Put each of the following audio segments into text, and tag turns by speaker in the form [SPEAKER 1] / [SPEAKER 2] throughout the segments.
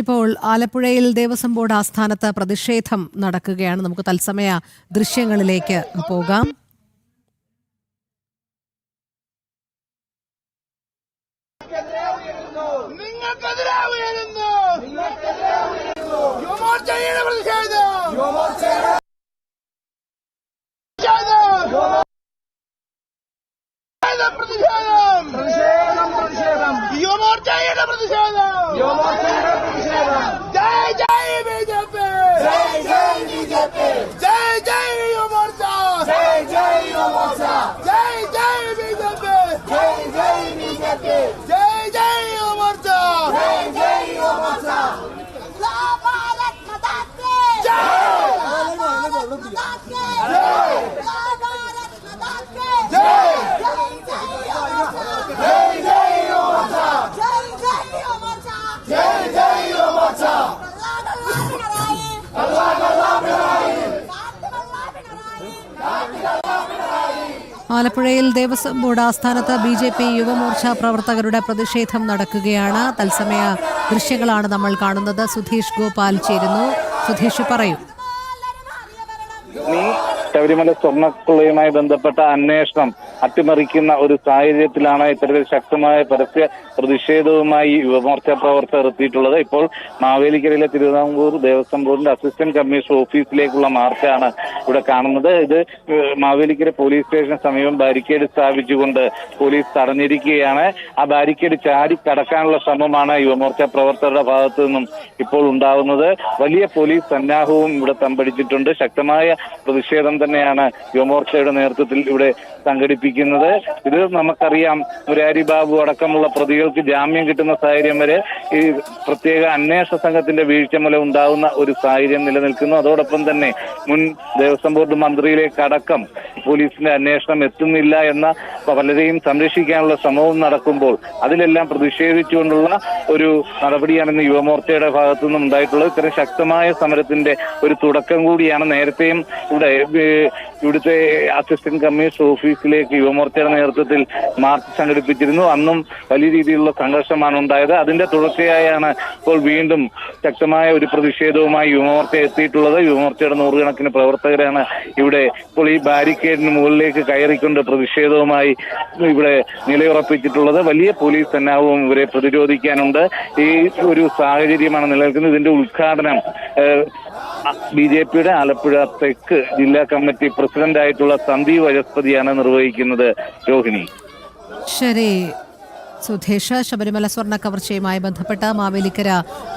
[SPEAKER 1] ഇപ്പോൾ ആലപ്പുഴയിൽ ദേവസ്വം ബോർഡ് ആസ്ഥാനത്ത് പ്രതിഷേധം നടക്കുകയാണ്. നമുക്ക് തത്സമയ ദൃശ്യങ്ങളിലേക്ക് പോകാം.
[SPEAKER 2] പ്രതിഷേധം പ്രതിഷേധം പ്രതിഷേധം പ്രതിഷേധം. യുവമോർച്ചയുടെ പ്രതിഷേധം. യുവമോർച്ചയുടെ പ്രതിഷേധം. ജയ് ജയ് ബി ജെ പി
[SPEAKER 1] ആലപ്പുഴയിൽ ദേവസ്വം ബോർഡ് ആസ്ഥാനത്ത് ബി ജെ പി യുവമോർച്ച പ്രവർത്തകരുടെ പ്രതിഷേധം നടക്കുകയാണ്. തത്സമയ ദൃശ്യങ്ങളാണ് നമ്മൾ കാണുന്നത്. സുധീഷ് ഗോപാൽ ചേരുന്നു. സുധീഷ് പറയൂ.
[SPEAKER 3] ശബരിമല സ്വർണക്കുള്ളയുമായി ബന്ധപ്പെട്ട അന്വേഷണം അട്ടിമറിക്കുന്ന ഒരു സാഹചര്യത്തിലാണ് ഇത്തരത്തിൽ ശക്തമായ പരസ്യ പ്രതിഷേധവുമായി യുവമോർച്ച പ്രവർത്തകർ എത്തിയിട്ടുള്ളത്. ഇപ്പോൾ മാവേലിക്കരയിലെ തിരുവിതാംകൂർ ദേവസ്വം ബോർഡിന്റെ അസിസ്റ്റന്റ് കമ്മീഷണർ ഓഫീസിലേക്കുള്ള മാർച്ചാണ് ഇവിടെ കാണുന്നത്. ഇത് മാവേലിക്കര പോലീസ് സ്റ്റേഷന് സമീപം ബാരിക്കേഡ് സ്ഥാപിച്ചുകൊണ്ട് പോലീസ് തടഞ്ഞിരിക്കുകയാണ്. ആ ബാരിക്കേഡ് ചാടി കടക്കാനുള്ള ശ്രമമാണ് യുവമോർച്ച പ്രവർത്തകരുടെ ഭാഗത്തു നിന്നും ഇപ്പോൾ ഉണ്ടാകുന്നത് വലിയ പോലീസ് സന്നാഹവും ഇവിടെ തമ്പടിച്ചിട്ടുണ്ട്. ശക്തമായ പ്രതിഷേധം തന്നെയാണ് യുവമോർച്ചയുടെ നേതൃത്വത്തിൽ ഇവിടെ സംഘടിപ്പിക്കുന്നത് ഇത് നമുക്കറിയാം മുരാരി ബാബു അടക്കമുള്ള പ്രതികൾക്ക് ജാമ്യം കിട്ടുന്ന സാഹചര്യം വരെ ഈ പ്രത്യേക അന്വേഷണ സംഘത്തിന്റെ വീഴ്ച മൂലം ഉണ്ടാകുന്ന ഒരു സാഹചര്യം നിലനിൽക്കുന്നു. അതോടൊപ്പം തന്നെ മുൻ ദേവസ്വം ബോർഡ് മന്ത്രിയിലേക്ക് അടക്കം പോലീസിന്റെ അന്വേഷണം എത്തുന്നില്ല എന്ന പലരെയും സംരക്ഷിക്കാനുള്ള ശ്രമവും നടക്കുമ്പോൾ അതിലെല്ലാം പ്രതിഷേധിച്ചുകൊണ്ടുള്ള ഒരു നടപടിയാണ് ഇന്ന് യുവമോർച്ചയുടെ ഭാഗത്തു നിന്നും ഉണ്ടായിട്ടുള്ളത്. ഇത്തരം ശക്തമായ സമരത്തിന്റെ ഒരു തുടക്കം കൂടിയാണ് നേരത്തെയും ഇവിടെ ഇവിടുത്തെ അസിസ്റ്റന്റ് കമ്മീഷണർ ഓഫീസിലേക്ക് യുവമോർച്ചയുടെ നേതൃത്വത്തിൽ മാർച്ച് സംഘടിപ്പിച്ചിരുന്നു. അന്നും വലിയ രീതിയിലുള്ള സംഘർഷമാണ് ഉണ്ടായത്. അതിന്റെ തുടർച്ചയായാണ് ഇപ്പോൾ വീണ്ടും ശക്തമായ ഒരു പ്രതിഷേധവുമായി യുവമോർച്ച എത്തിയിട്ടുള്ളത്. യുവമോർച്ചയുടെ നൂറുകണക്കിന് പ്രവർത്തകരാണ് ഇവിടെ ഇപ്പോൾ ഈ ബാരിക്കേഡിന് മുകളിലേക്ക് കയറിക്കൊണ്ട് പ്രതിഷേധവുമായി ഇവിടെ നിലയുറപ്പിച്ചിട്ടുള്ളത്. വലിയ പോലീസ് സന്നാഹവും ഇവരെ പ്രതിരോധിക്കാനുണ്ട്. ഈ ഒരു സാഹചര്യമാണ് നിലനിൽക്കുന്നത്. ഇതിന്റെ ഉദ്ഘാടനം ബി ജെ പിയുടെ ആലപ്പുഴ തെക്ക് ജില്ലാ കമ്മിറ്റി പ്രസിഡന്റായിട്ടുള്ള സന്ദീപ് വജസ്പതിയാണ് നിർവഹിക്കുന്നത്. രോഹിണി.
[SPEAKER 1] ശരി. സുധേഷ് ശബരിമല സ്വർണ കവർച്ചയുമായി ബന്ധപ്പെട്ട മാവേലിക്കര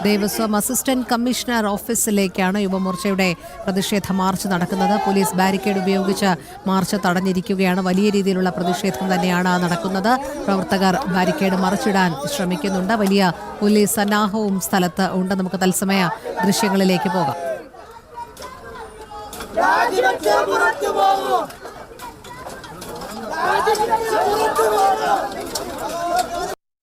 [SPEAKER 1] ദേവസ്വം അസിസ്റ്റന്റ് കമ്മീഷണർ ഓഫീസിലേക്കാണ് യുവമോർച്ചയുടെ പ്രതിഷേധ മാർച്ച് നടക്കുന്നത്. പോലീസ് ബാരിക്കേഡ് ഉപയോഗിച്ച് മാർച്ച് തടഞ്ഞിരിക്കുകയാണ്. വലിയ രീതിയിലുള്ള പ്രതിഷേധം തന്നെയാണ് നടക്കുന്നത്. പ്രവർത്തകർ ബാരിക്കേഡ് മറിച്ചിടാൻ ശ്രമിക്കുന്നുണ്ട്. വലിയ പോലീസ് സന്നാഹവും സ്ഥലത്ത് ഉണ്ട്. നമുക്ക് തത്സമയ ദൃശ്യങ്ങളിലേക്ക്
[SPEAKER 2] പോകാം.